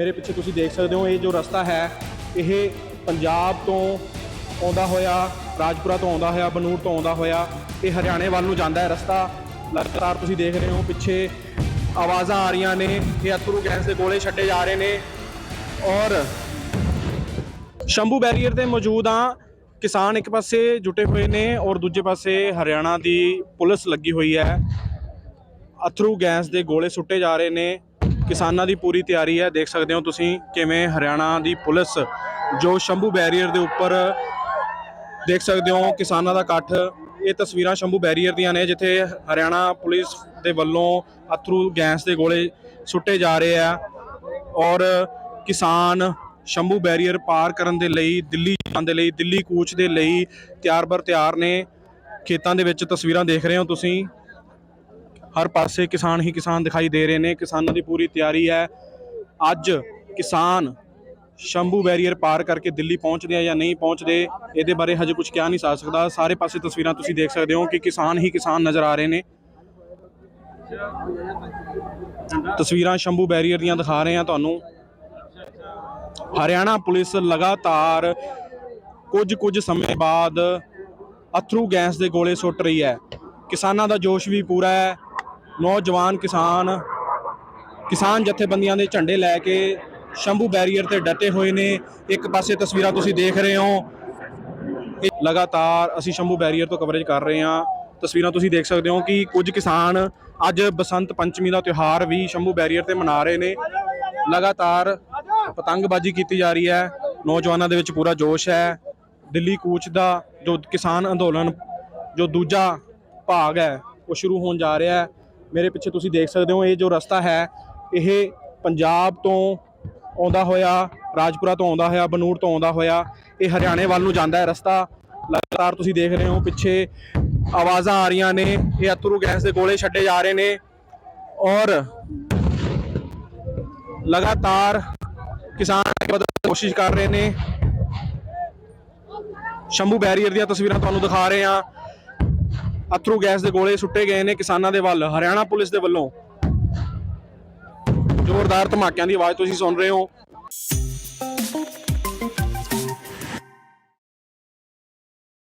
ਮੇਰੇ ਪਿੱਛੇ ਤੁਸੀਂ ਦੇਖ ਸਕਦੇ ਹੋ, ਇਹ ਜੋ ਰਸਤਾ ਹੈ, ਇਹ ਪੰਜਾਬ ਤੋਂ ਆਉਂਦਾ ਹੋਇਆ, ਰਾਜਪੁਰਾ ਤੋਂ ਆਉਂਦਾ ਹੋਇਆ, ਬਨੂੜ ਤੋਂ ਆਉਂਦਾ ਹੋਇਆ, ਇਹ ਹਰਿਆਣੇ ਵੱਲ ਨੂੰ ਜਾਂਦਾ ਹੈ ਰਸਤਾ। ਲਗਾਤਾਰ ਤੁਸੀਂ ਦੇਖ ਰਹੇ ਹੋ, ਪਿੱਛੇ ਆਵਾਜ਼ਾਂ ਆ ਰਹੀਆਂ ਨੇ, ਇਹ ਅਥਰੂ ਗੈਸ ਦੇ ਗੋਲੇ ਛੱਡੇ ਜਾ ਰਹੇ ਨੇ। ਔਰ ਸ਼ੰਭੂ ਬੈਰੀਅਰ ਤੇ ਮੌਜੂਦ ਆ, ਕਿਸਾਨ ਇੱਕ ਪਾਸੇ ਜੁਟੇ ਹੋਏ ਨੇ ਔਰ ਦੂਜੇ ਪਾਸੇ ਹਰਿਆਣਾ ਦੀ ਪੁਲਿਸ ਲੱਗੀ ਹੋਈ ਹੈ। ਅਥਰੂ ਗੈਸ ਦੇ ਗੋਲੇ ਸੁੱਟੇ ਜਾ ਰਹੇ ਨੇ। ਕਿਸਾਨਾਂ ਦੀ ਪੂਰੀ ਤਿਆਰੀ ਹੈ। ਦੇਖ ਸਕਦੇ ਹੋ ਤੁਸੀਂ ਕਿਵੇਂ ਹਰਿਆਣਾ ਦੀ ਪੁਲਿਸ ਜੋ ਸ਼ੰਭੂ ਬੈਰੀਅਰ ਦੇ ਉੱਪਰ ਦੇਖ ਸਕਦੇ ਹੋ ਕਿਸਾਨਾਂ ਦਾ ਇਕੱਠ। ਇਹ ਤਸਵੀਰਾਂ ਸ਼ੰਭੂ ਬੈਰੀਅਰ ਦੀਆਂ ਨੇ, ਜਿੱਥੇ ਹਰਿਆਣਾ ਪੁਲਿਸ ਦੇ ਵੱਲੋਂ ਅਥਰੂ ਗੈਸ ਦੇ ਗੋਲੇ ਸੁੱਟੇ ਜਾ ਰਹੇ ਆ ਔਰ ਕਿਸਾਨ ਸ਼ੰਭੂ ਬੈਰੀਅਰ ਪਾਰ ਕਰਨ ਦੇ ਲਈ, ਦਿੱਲੀ ਜਾਣ ਦੇ ਲਈ, ਦਿੱਲੀ ਕੂਚ ਦੇ ਲਈ ਤਿਆਰ ਬਰ ਤਿਆਰ ਨੇ। ਖੇਤਾਂ ਦੇ ਵਿੱਚ ਤਸਵੀਰਾਂ ਦੇਖ ਰਹੇ ਹੋ ਤੁਸੀਂ। ਹਰ ਪਾਸੇ ਕਿਸਾਨ ਹੀ ਕਿਸਾਨ ਦਿਖਾਈ ਦੇ ਰਹੇ ਨੇ। ਕਿਸਾਨਾਂ ਦੀ ਪੂਰੀ ਤਿਆਰੀ ਹੈ। ਅੱਜ ਕਿਸਾਨ ਸ਼ੰਭੂ ਬੈਰੀਅਰ ਪਾਰ ਕਰਕੇ ਦਿੱਲੀ ਪਹੁੰਚਦੇ ਆ ਜਾਂ ਨਹੀਂ ਪਹੁੰਚਦੇ, ਇਹਦੇ ਬਾਰੇ ਹਜੇ ਕੁਝ ਕਿਹਾ ਨਹੀਂ ਜਾ ਸਕਦਾ। ਸਾਰੇ ਪਾਸੇ ਤਸਵੀਰਾਂ ਤੁਸੀਂ ਦੇਖ ਸਕਦੇ ਹੋ ਕਿ ਕਿਸਾਨ ਹੀ ਕਿਸਾਨ ਨਜ਼ਰ ਆ ਰਹੇ ਨੇ। ਤਸਵੀਰਾਂ ਸ਼ੰਭੂ ਬੈਰੀਅਰ ਦੀਆਂ ਦਿਖਾ ਰਹੇ ਆ ਤੁਹਾਨੂੰ। ਹਰਿਆਣਾ ਪੁਲਿਸ ਲਗਾਤਾਰ ਕੁਝ ਕੁਝ ਸਮੇਂ ਬਾਅਦ ਅਥਰੂ ਗੈਸ ਦੇ ਗੋਲੇ ਸੁੱਟ ਰਹੀ ਹੈ। ਕਿਸਾਨਾਂ ਦਾ ਜੋਸ਼ ਵੀ ਪੂਰਾ ਹੈ। ਨੌਜਵਾਨ ਕਿਸਾਨ ਕਿਸਾਨ ਜਥੇਬੰਦੀਆਂ ਦੇ ਝੰਡੇ ਲੈ ਕੇ ਸ਼ੰਭੂ ਬੈਰੀਅਰ ਤੇ ਡਟੇ ਹੋਏ ਨੇ। ਇੱਕ ਪਾਸੇ ਤਸਵੀਰਾਂ ਤੁਸੀਂ ਦੇਖ ਰਹੇ ਹੋ। ਲਗਾਤਾਰ ਅਸੀਂ ਸ਼ੰਭੂ ਬੈਰੀਅਰ ਤੋਂ ਕਵਰੇਜ ਕਰ ਰਹੇ ਹਾਂ। ਤਸਵੀਰਾਂ ਤੁਸੀਂ ਦੇਖ ਸਕਦੇ ਹੋ ਕਿ ਕੁਝ ਕਿਸਾਨ ਅੱਜ ਬਸੰਤ ਪੰਚਮੀ ਦਾ ਤਿਉਹਾਰ ਵੀ ਸ਼ੰਭੂ ਬੈਰੀਅਰ ਤੇ ਮਨਾ ਰਹੇ ਨੇ। ਲਗਾਤਾਰ ਪਤੰਗਬਾਜ਼ੀ ਕੀਤੀ ਜਾ ਰਹੀ ਹੈ। ਨੌਜਵਾਨਾਂ ਦੇ ਵਿੱਚ ਪੂਰਾ ਜੋਸ਼ ਹੈ। ਦਿੱਲੀ ਕੂਚ ਦਾ ਜੋ ਕਿਸਾਨ ਅੰਦੋਲਨ, ਜੋ ਦੂਜਾ ਭਾਗ ਹੈ, ਉਹ ਸ਼ੁਰੂ ਹੋਣ ਜਾ ਰਿਹਾ ਹੈ। ਮੇਰੇ ਪਿੱਛੇ ਤੁਸੀਂ ਦੇਖ ਸਕਦੇ ਹੋ, ਇਹ ਜੋ ਰਸਤਾ ਹੈ, ਇਹ ਪੰਜਾਬ ਤੋਂ ਆਉਂਦਾ ਹੋਇਆ, ਰਾਜਪੁਰਾ ਤੋਂ ਆਉਂਦਾ ਹੋਇਆ, ਬਨੂੜ ਤੋਂ ਆਉਂਦਾ ਹੋਇਆ, ਇਹ ਹਰਿਆਣੇ ਵੱਲ ਨੂੰ ਜਾਂਦਾ ਹੈ ਰਸਤਾ। ਲਗਾਤਾਰ ਤੁਸੀਂ ਦੇਖ ਰਹੇ ਹੋ, ਪਿੱਛੇ ਆਵਾਜ਼ਾਂ ਆ ਰਹੀਆਂ ਨੇ, ਇਹ ਅਤਰੂ ਗੈਸ ਦੇ ਗੋਲੇ ਛੱਡੇ ਜਾ ਰਹੇ ਨੇ। ਔਰ ਲਗਾਤਾਰ ਕਿਸਾਨ ਅੱਗੇ ਵਧਣ ਦੀ ਕੋਸ਼ਿਸ਼ ਕਰ ਰਹੇ ਨੇ। ਸ਼ੰਭੂ ਬੈਰੀਅਰ ਦੀਆਂ ਤਸਵੀਰਾਂ ਤੁਹਾਨੂੰ ਦਿਖਾ ਰਹੇ ਹਾਂ। ਅਥਰੂ ਗੈਸ ਦੇ ਗੋਲੇ ਸੁੱਟੇ ਗਏ ਨੇ ਕਿਸਾਨਾਂ ਦੇ ਵੱਲ, ਹਰਿਆਣਾ ਪੁਲਿਸ ਦੇ ਵੱਲੋਂ। ਜ਼ੋਰਦਾਰ ਧਮਾਕਿਆਂ ਦੀ ਆਵਾਜ਼ ਤੁਸੀਂ ਸੁਣ ਰਹੇ ਹੋ।